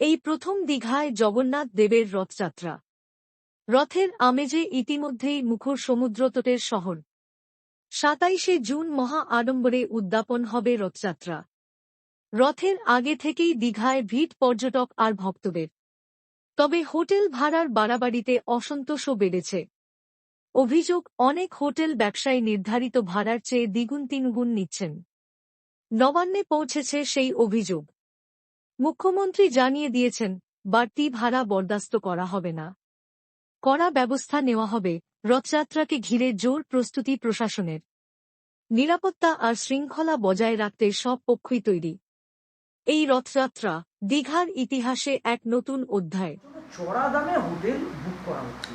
এই প্রথম দীঘায় জগন্নাথ দেবের রথযাত্রা। রথের আমেজে ইতিমধ্যেই মুখর সমুদ্রতটের শহর। সাতাইশে জুন মহা আড়ম্বরে উদ্যাপন হবে রথযাত্রা। রথের আগে থেকেই দীঘায় ভিড় পর্যটক আর ভক্তদের। তবে হোটেল ভাড়ার বাড়াবাড়িতে অসন্তোষও বেড়েছে। অভিযোগ, অনেক হোটেল ব্যবসায়ী নির্ধারিত ভাড়ার চেয়ে দ্বিগুণ তিনগুণ নিচ্ছেন। নবান্নে পৌঁছেছে সেই অভিযোগ। মুখ্যমন্ত্রী জানিয়ে দিয়েছেন বাড়তি ভাড়া বরদাস্ত করা হবে না। কড়া ব্যবস্থা নেওয়া হবে রথযাত্রাকে ঘিরে জোর প্রস্তুতি প্রশাসনের। নিরাপত্তা আর শৃঙ্খলা বজায় রাখতে সব পক্ষই তৈরি। এই রথযাত্রা দীঘার ইতিহাসে এক নতুন অধ্যায়। চড়া দামে হোটেল বুক করা হচ্ছে।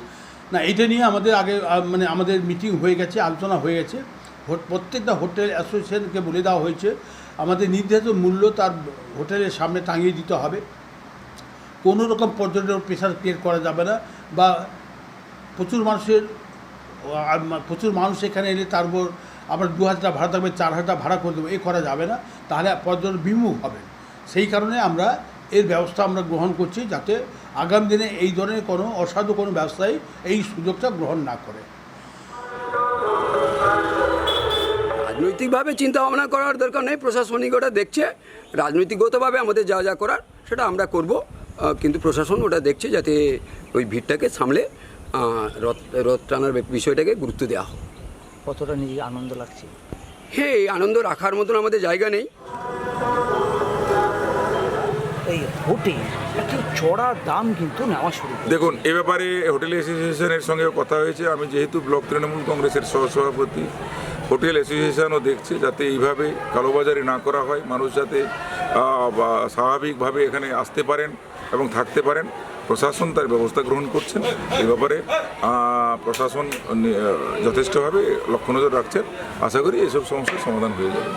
না এটা নিয়ে আমাদের আগে আহ, মানে আমাদের মিটিং হয়ে গেছে আলোচনা হয়ে গেছে। প্রত্যেকটা হোটেল অ্যাসোসিয়েশনকে বলে দেওয়া হয়েছে আমাদের নির্ধারিত মূল্য তার হোটেলের সামনে টাঙিয়ে দিতে হবে। কোনো রকম পর্যটন প্রেশার ক্রিয়েট করা যাবে না বা প্রচুর মানুষের প্রচুর মানুষ এখানে এলে তার উপর আমরা দু হাজার ভাড়া থাকবে, চার হাজার ভাড়া করে দেবো, এ করা যাবে না। তাহলে পর্যটন বিমুখ হবে। সেই কারণে আমরা এর ব্যবস্থা আমরা গ্রহণ করছি যাতে আগামী দিনে এই ধরনের কোনো অসাধু কোনো ব্যবসায়ী এই সুযোগটা গ্রহণ না করে। রাজনৈতিকভাবে চিন্তা ভাবনা করার দরকার নেই প্রশাসনিক ওটা দেখছে রাজনৈতিকগতভাবে আমাদের যা যা করার সেটা আমরা করব কিন্তু প্রশাসন ওটা দেখছে যাতে ওই ভিড়টাকে সামলে রথ রথ টানার বিষয়টাকে গুরুত্ব দেওয়া হোক। কতটা নিজে আনন্দ লাগছে? হ্যাঁ এই আনন্দ রাখার মতন আমাদের জায়গা নেই। এই হোটেল একটি চড়া দাম কিন্তু নেওয়া শুরু দেখুন এ ব্যাপারে হোটেল অ্যাসোসিয়েশনের সঙ্গে কথা হয়েছে। আমি যেহেতু ব্লক তৃণমূল কংগ্রেসের সহসভাপতি হোটেল অ্যাসোসিয়েশনও দেখছে যাতে এইভাবে কালোবাজারি না করা হয়, মানুষ যাতে স্বাভাবিকভাবে এখানে আসতে পারেন এবং থাকতে পারেন। প্রশাসন তার ব্যবস্থা গ্রহণ করছেন। এ ব্যাপারে প্রশাসন যথেষ্টভাবে লক্ষ্য নজর রাখছেন। আশা করি এসব সমস্যার সমাধান হয়ে যাবে।